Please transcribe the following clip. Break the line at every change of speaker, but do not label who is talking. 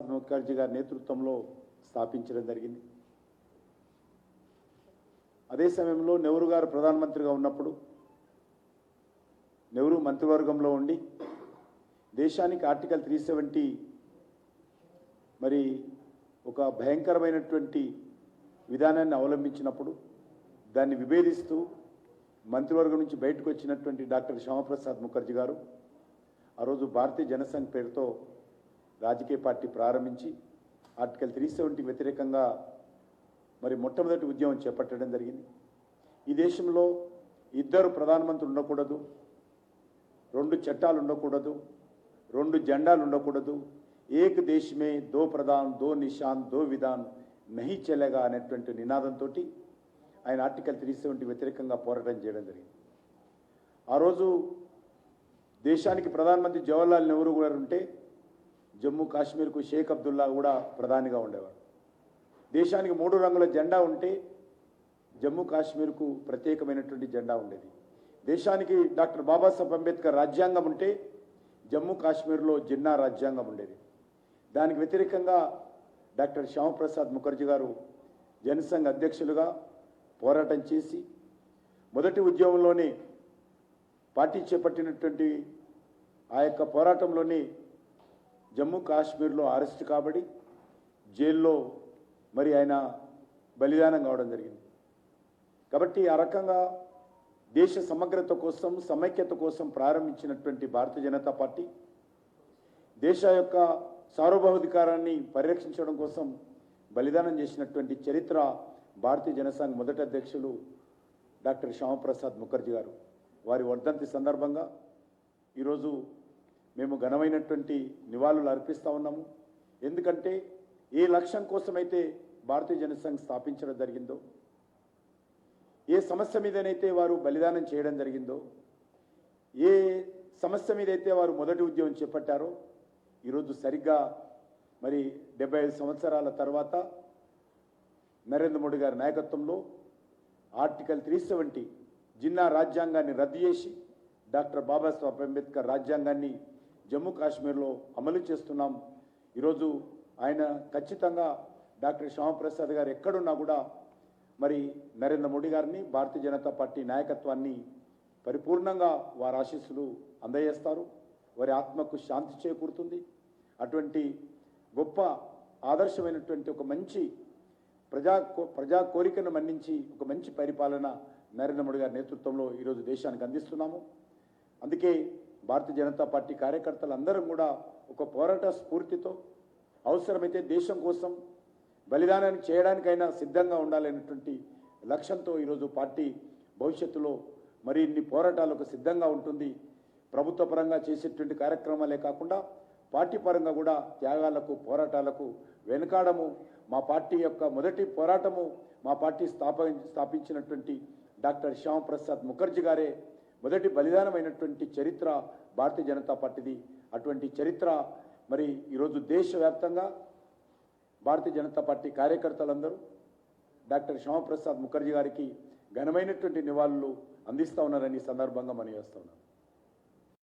ముఖర్జీ గారి నేతృత్వంలో స్థాపించడం జరిగింది. అదే సమయంలో నెహ్రూ గారు ప్రధానమంత్రిగా ఉన్నప్పుడు నెహ్రూ మంత్రివర్గంలో ఉండి దేశానికి ఆర్టికల్ త్రీ సెవెంటీ మరి ఒక భయంకరమైనటువంటి విధానాన్ని అవలంబించినప్పుడు దాన్ని విభేదిస్తూ మంత్రివర్గం నుంచి బయటకు వచ్చినటువంటి డాక్టర్ శ్యామప్రసాద్ ముఖర్జీ గారు ఆ రోజు భారతీయ జనసంఘ్ పేరుతో రాజకీయ పార్టీ ప్రారంభించి ఆర్టికల్ త్రీ సెవెంటీకి వ్యతిరేకంగా మరి మొట్టమొదటి ఉద్యమం చేపట్టడం జరిగింది. ఈ దేశంలో ఇద్దరు ప్రధానమంత్రులు ఉండకూడదు రెండు చట్టాలు ఉండకూడదు రెండు జెండాలు ఉండకూడదు ఏక్ దేశమే దో ప్రధాన్ దో నిషాన్ దో విధాన్ నహి చెల్లెగా అనేటువంటి నినాదంతో ఆయన ఆర్టికల్ త్రీ సెవెంటీ వ్యతిరేకంగా పోరాటం చేయడం జరిగింది. ఆ రోజు దేశానికి ప్రధానమంత్రి జవహర్లాల్ నెహ్రూ గారు ఉంటే జమ్మూ కాశ్మీర్కు షేక్ అబ్దుల్లా కూడా ప్రధానిగా ఉండేవాడు. దేశానికి మూడు రంగుల జెండా ఉంటే జమ్మూ కాశ్మీర్కు ప్రత్యేకమైనటువంటి జెండా ఉండేది. దేశానికి డాక్టర్ బాబాసాహెబ్ అంబేద్కర్ రాజ్యాంగం ఉంటే జమ్మూ కాశ్మీర్లో జిన్నా రాజ్యాంగం ఉండేది. దానికి వ్యతిరేకంగా డాక్టర్ శ్యామప్రసాద్ ముఖర్జీ గారు జనసంఘ్ అధ్యక్షులుగా పోరాటం చేసి మొదటి ఉద్యమంలోనే పార్టీ చేపట్టినటువంటి ఆ యొక్క పోరాటంలోనే జమ్మూ కాశ్మీర్లో అరెస్ట్ కాబడి జైల్లో మరి ఆయన బలిదానం కావడం జరిగింది. కాబట్టి ఆ రకంగా దేశ సమగ్రత కోసం సమైక్యత కోసం ప్రారంభించినటువంటి భారతీయ జనతా పార్టీ దేశ యొక్క సార్వభౌమికారాన్ని పరిరక్షించడం కోసం బలిదానం చేసినటువంటి చరిత్ర భారతీయ జనసంఘ్ మొదటి అధ్యక్షులు డాక్టర్ శ్యామప్రసాద్ ముఖర్జీ గారు. వారి వర్ధంతి సందర్భంగా ఈరోజు మేము ఘనమైనటువంటి నివాళులు అర్పిస్తూ ఉన్నాము. ఎందుకంటే ఏ లక్ష్యం కోసమైతే భారతీయ జనసంఘ్ స్థాపించడం జరిగిందో ఏ సమస్య మీదనైతే వారు బలిదానం చేయడం జరిగిందో ఏ సమస్య మీదైతే వారు మొదటి ఉద్యమం చేపట్టారో ఈరోజు సరిగ్గా మరి డెబ్బై ఐదు సంవత్సరాల తర్వాత నరేంద్ర మోడీ గారి నాయకత్వంలో ఆర్టికల్ త్రీ సెవెంటీ జిన్నా రాజ్యాంగాన్ని రద్దు చేసి డాక్టర్ బాబాసాహెబ్ అంబేద్కర్ రాజ్యాంగాన్ని జమ్మూ కాశ్మీర్లో అమలు చేస్తున్నాం. ఈరోజు ఆయన ఖచ్చితంగా డాక్టర్ శ్యామప్రసాద్ గారు ఎక్కడున్నా కూడా మరి నరేంద్ర మోడీ గారిని భారతీయ జనతా పార్టీ నాయకత్వాన్ని పరిపూర్ణంగా వారి ఆశీస్సులు అందజేస్తారు. వారి ఆత్మకు శాంతి చేకూరుతుంది. అటువంటి గొప్ప ఆదర్శమైనటువంటి ఒక మంచి ప్రజా కో- ప్రజా కోరికను మన్నించి ఒక మంచి పరిపాలన నరేంద్ర మోడీ గారి నేతృత్వంలో ఈరోజు దేశానికి అందిస్తున్నాము. అందుకే భారతీయ జనతా పార్టీ కార్యకర్తలు అందరం కూడా ఒక పోరాట స్ఫూర్తితో అవసరమైతే దేశం కోసం బలిదానాన్ని చేయడానికైనా సిద్ధంగా ఉండాలనేటువంటి లక్ష్యంతో ఈరోజు పార్టీ భవిష్యత్తులో మరి ఇన్ని పోరాటాలకు సిద్ధంగా ఉంటుంది. ప్రభుత్వ పరంగా చేసేటువంటి కార్యక్రమాలే కాకుండా పార్టీ పరంగా కూడా త్యాగాలకు పోరాటాలకు వెనుకాడము. మా పార్టీ యొక్క మొదటి పోరాటము మా పార్టీ స్థాప స్థాపించినటువంటి డాక్టర్ శ్యామప్రసాద్ ముఖర్జీ గారే మొదటి బలిదానమైనటువంటి చరిత్ర భారతీయ జనతా పార్టీది. అటువంటి చరిత్ర మరి ఈరోజు దేశవ్యాప్తంగా భారతీయ జనతా పార్టీ కార్యకర్తలందరూ డాక్టర్ శ్యామప్రసాద్ ముఖర్జీ గారికి ఘనమైనటువంటి నివాళులు అందిస్తూ ఉన్నారని ఈ సందర్భంగా మనం చేస్తా ఉన్నాం.